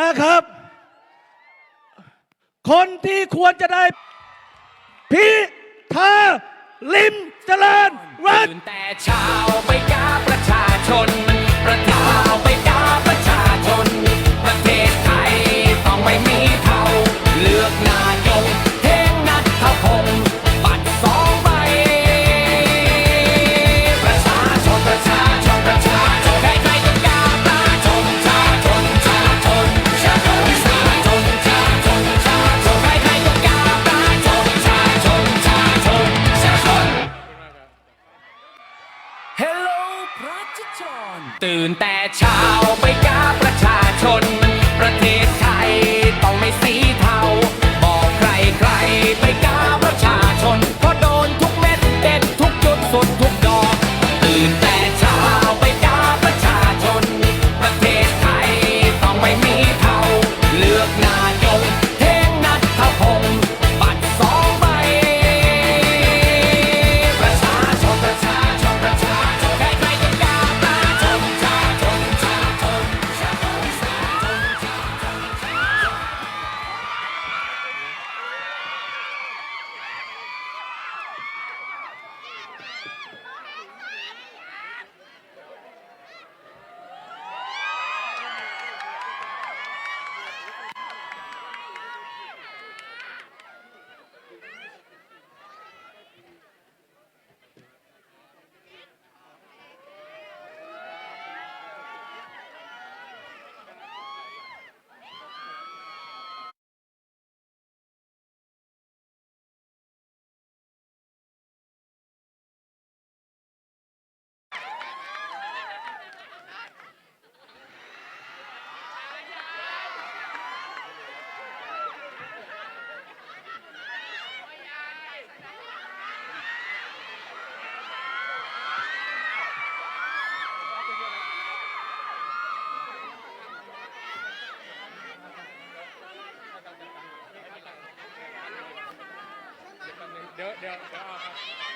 นะครับ คนที่ควรจะได้พิธาลิมเจริญรัตตื่นแต่เช้าไปกาประชาชน ประเทศเช้าไปกาประชาชน ประเทศไทยต้องไม่มีเท่าเลือก Yeah, yeah.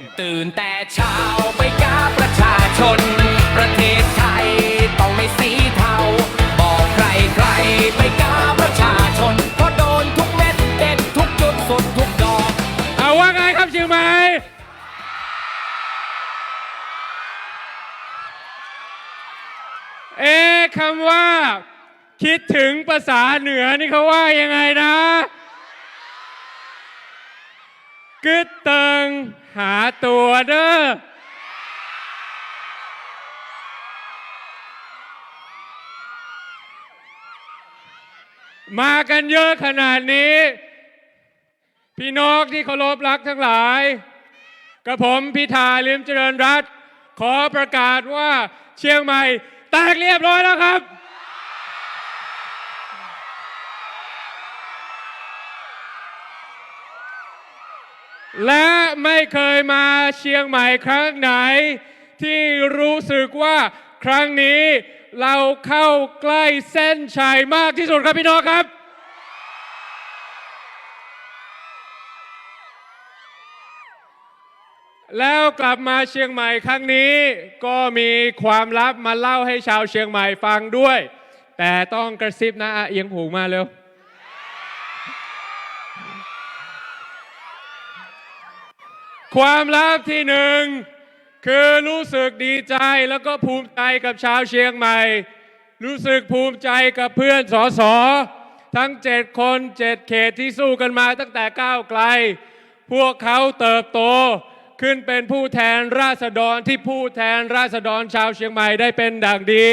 ชิชนตื่นแต่เช้าไปกาประชาชน ประเทศไทยต้องไม่สีเทา บอกใครใครไปกาประชาชนเพราะโดนทุกเม็ดเด็ดทุกจุดสุดทุกดอก เอาว่าไงครับเชียงใหม่เอ๊คำว่า คิดถึงภาษาเหนือนี่เขาว่ายังไงนะ กึดเติงหาตัวเด้อมากันเยอะขนาดนี้ พี่น้องที่เคารพรักทั้งหลายกับผมพิธาลิมเจริญรัตขอประกาศว่าเชียงใหม่แตกเรียบร้อยแล้วครับ และไม่เคยมาเชียงใหม่ครั้งไหน ที่รู้สึกว่าครั้งนี้เราเข้าใกล้เส้นชัยมากที่สุดครับพี่น้องครับ แล้วกลับมาเชียงใหม่ครั้งนี้ก็มีความลับมาเล่าให้ชาวเชียงใหม่ฟังด้วย แต่ต้องกระซิบนะอะเอียงหูมาเร็ว ความลับที่หนึ่งคือรู้สึกดีใจแล้วก็ภูมิใจกับชาวเชียงใหม่ รู้สึกภูมิใจกับเพื่อนสอสอทั้งเจ็ดคนเจ็ดเขตที่สู้กันมาตั้งแต่ก้าวไกล พวกเขาเติบโตขึ้นเป็นผู้แทนราษฎรที่ผู้แทนราษฎรชาวเชียงใหม่ได้เป็นดังดี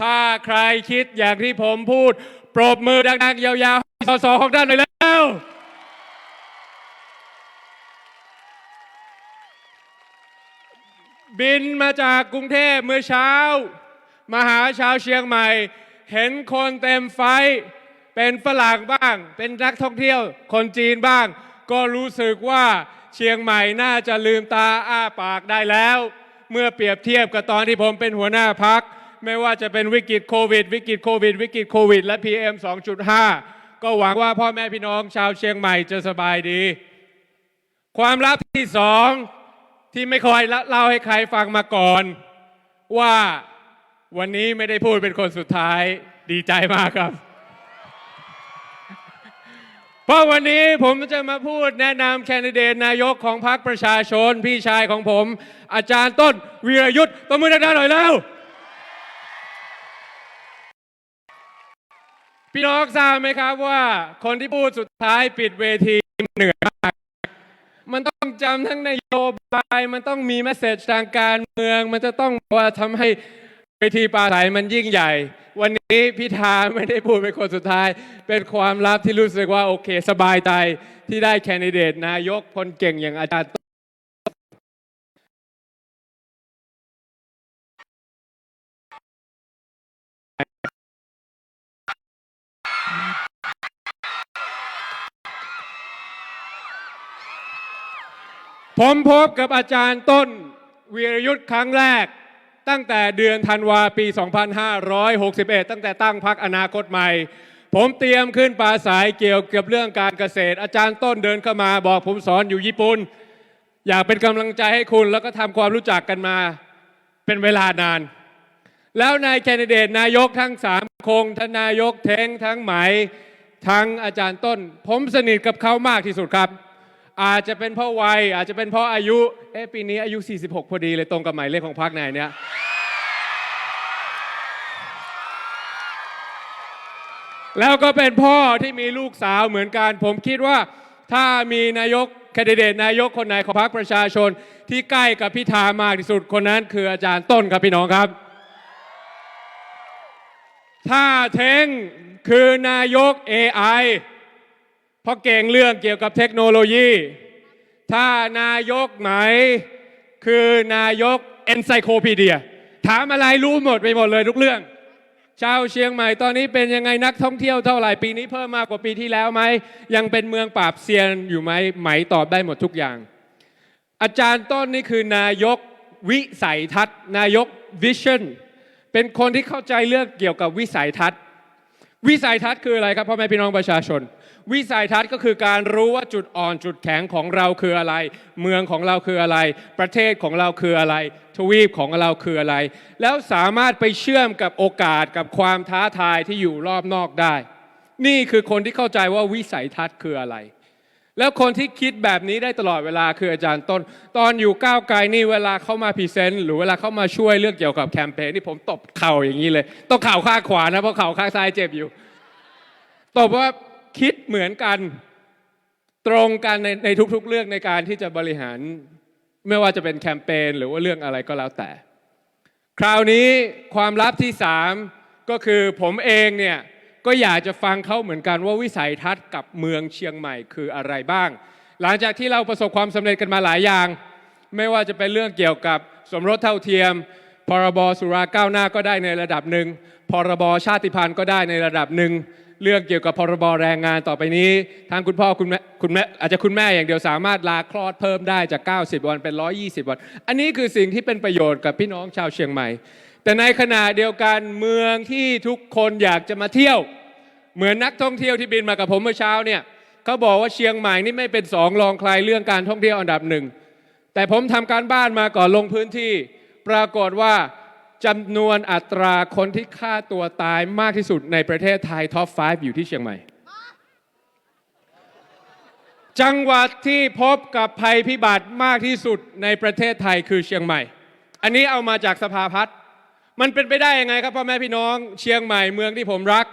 ถ้าใครคิดอย่างที่ผมพูด ปรบมือดังๆ ยาวๆให้สสของท่านหน่อยแล้ว บินมาจากกรุงเทพเมื่อเช้า มาหาชาวเชียงใหม่ เห็นคนเต็มไฟ เป็นฝรั่งบ้าง เป็นนักท่องเที่ยวคนจีนบ้าง ก็รู้สึกว่าเชียงใหม่น่าจะลืมตาอ้าปากได้แล้ว เมื่อเปรียบเทียบกับตอนที่ผมเป็นหัวหน้าพัก ไม่ว่าจะเป็นวิกฤตโควิด วิกฤตโควิด วิกฤตโควิด และ PM 2.5 ก็หวังว่าพ่อแม่พี่น้องชาวเชียงใหม่จะสบายดี ความลับที่สอง ที่ไม่ค่อยเล่าให้ใครฟังมาก่อน ว่าวันนี้ไม่ได้พูดเป็นคนสุดท้ายดีใจมากครับ เพราะวันนี้ผมจะมาพูดแนะนำแคนดิเดตนายกของพรรคประชาชนพี่ชายของผม อาจารย์ต้นวีรยุทธ์ตบมือดังๆหน่อยแล้ว พี่น้องทราบไหมครับว่าคนที่พูดสุดท้ายปิดเวทีเหนื่อยมาก มันต้องจำทั้งนโยบาย มันต้องมีแมสเซจทางการเมือง มันจะต้องว่าทำให้เวทีปราศัยมันยิ่งใหญ่ วันนี้พิธาไม่ได้พูดเป็นคนสุดท้าย เป็นความลับที่รู้สึกว่าโอเค สบายใจที่ได้แคนดิเดตนายกคนเก่งอย่างอาจารย์ ผมพบกับอาจารย์ต้นวีรยุทธ์ครั้งแรก ตั้งแต่เดือนธันวาปี 2561 ตั้งแต่ตั้งพักอนาคตใหม่ ผมเตรียมขึ้นปราศัยเกี่ยวกับเรื่องการเกษตร อาจารย์ต้นเดินเข้ามาบอกผมสอนอยู่ญี่ปุ่นอยากเป็นกำลังใจให้คุณแล้วก็ทำความรู้จักกันมาเป็นเวลานาน แล้วนายแคนดิเดตนายกทั้งสามคงทนายกเทงทั้งไหมทั้งอาจารย์ต้น ผมสนิทกับเขามากที่สุดครับ อาจจะเป็นเพราะวัย อาจจะเป็นเพราะอายุเอ๊ะปีนี้อายุ 46 พอดีเลยตรงกับหมายเลขของพรรคไหนเนี่ยแล้วก็เป็นพ่อที่มีลูกสาวเหมือนกัน ผมคิดว่าถ้ามีนายกแคนดิเดตนายกคนไหนของพรรคประชาชน ที่ใกล้กับพิธามากที่สุดคนนั้นคืออาจารย์ต้นครับพี่น้องครับ ถ้าเท้งคือนายก AI เพราะเก่งเรื่องเกี่ยวกับเทคโนโลยี ถ้านายกไหนคือนายกเอนไซโคพีเดีย ถามอะไรรู้หมดไปหมดเลยทุกเรื่อง ชาวเชียงใหม่ตอนนี้เป็นยังไงนักท่องเที่ยวเท่าไหร่ปีนี้เพิ่มมากกว่าปีที่แล้วไหม ยังเป็นเมืองปราบเซียนอยู่ไหมไหมตอบได้หมดทุกอย่าง อาจารย์ต้นนี่คือนายกวิสัยทัศน์ นายกวิชั่นเป็นคนที่เข้าใจเรื่องเกี่ยวกับวิสัยทัศน์ วิสัยทัศน์คืออะไรครับพ่อแม่พี่น้องประชาชน วิสัยทัศน์ก็คือการรู้ว่าจุดอ่อนจุดแข็งของเราคืออะไร เมืองของเราคืออะไร ประเทศของเราคืออะไร ทวีปของเราคืออะไร แล้วสามารถไปเชื่อมกับโอกาสกับความท้าทายที่อยู่รอบนอกได้ นี่คือคนที่เข้าใจว่าวิสัยทัศน์คืออะไร แล้วคนที่คิดแบบนี้ได้ตลอดเวลาคืออาจารย์ต้น ตอนอยู่ก้าวไกลนี่เวลาเข้ามาพรีเซนต์หรือเวลาเข้ามาช่วยเรื่องเกี่ยวกับแคมเปญนี่ผมตบเข่าอย่างนี้เลยต้องเข่าข้างขวานะเพราะเข่าข้างซ้ายเจ็บอยู่ตบว่าคิดเหมือนกันตรงกันในในทุก ๆ เรื่องในการที่จะบริหาร ไม่ว่าจะเป็นแคมเปญหรือว่าเรื่องอะไรก็แล้วแต่ คราวนี้ความลับที่สามก็คือผมเองเนี่ย ก็อยากจะฟังเขาเหมือนกันว่าวิสัยทัศน์กับเมืองเชียงใหม่คืออะไรบ้าง หลังจากที่เราประสบความสำเร็จกันมาหลายอย่าง ไม่ว่าจะเป็นเรื่องเกี่ยวกับสมรสเท่าเทียม พรบสุราก้าวหน้าก็ได้ในระดับหนึ่ง พรบชาติพันธุ์ก็ได้ในระดับหนึ่ง เรื่องเกี่ยวกับพรบแรงงานต่อไปนี้ ทางคุณพ่อคุณแม่คุณแม่อาจจะคุณแม่อย่างเดียวสามารถลาคลอดเพิ่มได้จาก 90 วันเป็น 120 วัน อันนี้คือสิ่งที่เป็นประโยชน์กับพี่น้องชาวเชียงใหม่แต่ในขณะเดียวกันเมืองที่ทุกคนอยากจะมาเที่ยว เหมือนนักท่องเที่ยวที่บินมากับผมเมื่อเช้าเนี่ยเขาบอกว่าเชียงใหม่นี่ไม่เป็นสองรองใครเรื่องการท่องเที่ยวอันดับหนึ่งแต่ผมทำการบ้านมาก่อนลงพื้นที่ ปรากฏว่าจำนวนอัตราคนที่ฆ่าตัวตายมากที่สุดในประเทศไทยท็อป 5 อยู่ที่เชียงใหม่ จังหวัดที่พบกับภัยพิบัติมากที่สุดในประเทศไทยคือเชียงใหม่ อันนี้เอามาจากสภาพัฒน์มันเป็นไปได้ยังไงครับพ่อแม่พี่น้อง เชียงใหม่เมืองที่ผมรัก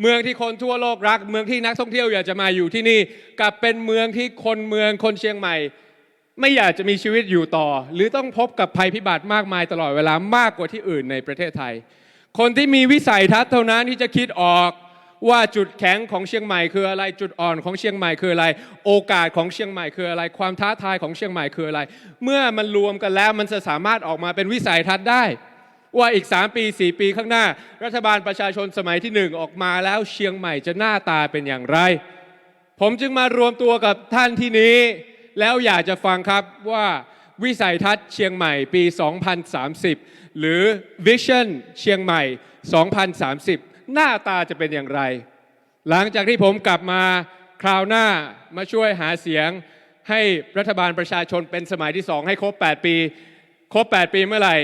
เมืองที่คนทั่วโลกรัก เมืองที่นักท่องเที่ยวอยากจะมาอยู่ที่นี่กลับเป็นเมืองที่คนเมืองคนเชียงใหม่ ไม่อยากจะมีชีวิตอยู่ต่อ หรือต้องพบกับภัยพิบัติมากมายตลอดเวลามากกว่าที่อื่นในประเทศไทย คนที่มีวิสัยทัศน์เท่านั้นที่จะคิดออกว่าจุดแข็งของเชียงใหม่คืออะไรจุดอ่อนของเชียงใหม่คืออะไร โอกาสของเชียงใหม่คืออะไร ความท้าทายของเชียงใหม่คืออะไร เมื่อมันรวมกันแล้วมันจะสามารถออกมาเป็นวิสัยทัศน์ได้ ว่าอีก 3 ปี 4 ปีข้างหน้า รัฐบาลประชาชนสมัยที่ 1 ออกมาแล้วเชียงใหม่จะหน้าตาเป็นอย่างไร ผมจึงมารวมตัวกับท่านที่นี้ แล้วอยากจะฟังครับว่าวิสัยทัศน์เชียงใหม่ปี 2030 หรือ Vision เชียงใหม่ 2030 หน้าตาจะเป็นอย่างไร หลังจากที่ผมกลับมาคราวหน้ามาช่วยหาเสียงให้รัฐบาลประชาชนเป็นสมัยที่ 2 ให้ครบ 8 ปี ครบ 8 ปีเมื่อไหร่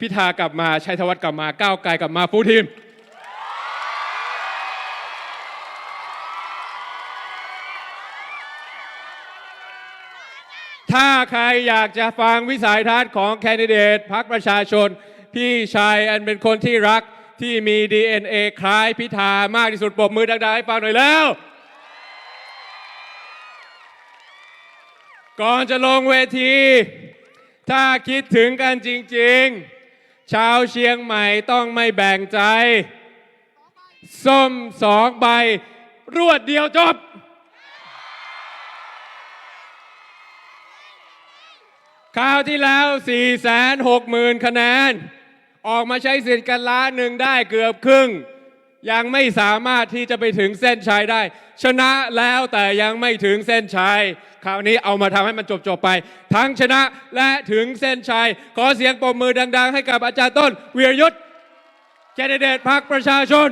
พิธากลับมาชัยธวัฒน์กลับมาก้าวไกลกลับมาฟูทีม ถ้าใครอยากจะฟังวิสัยทัศน์ของแคนดิเดตพรรคประชาชน พี่ชายอันเป็นคนที่รักที่มี DNA คล้ายพิธามากที่สุดปรบมือดังๆให้ฟังหน่อยแล้ว ก่อนจะลงเวที ถ้าคิดถึงกันจริง ๆ ชาวเชียงใหม่ต้องไม่แบ่งใจ ส้มสองใบ รวดเดียวจบ คราวที่แล้ว 4 6 0 0 0 0 คะแนน ออกมาใช้สิทธิ์กันล้านหนึ่งได้เกือบครึ่ง ยังไม่สามารถที่จะไปถึงเส้นชัยได้ ชนะแล้วแต่ยังไม่ถึงเส้นชัย คราวนี้เอามาทำให้มันจบๆไป ทั้งชนะและถึงเส้นชัย ขอเสียงปรบมือดัง ๆ ให้กับอาจารย์ต้นเวียรยุทธแคนดิเดตพรรคประชาชน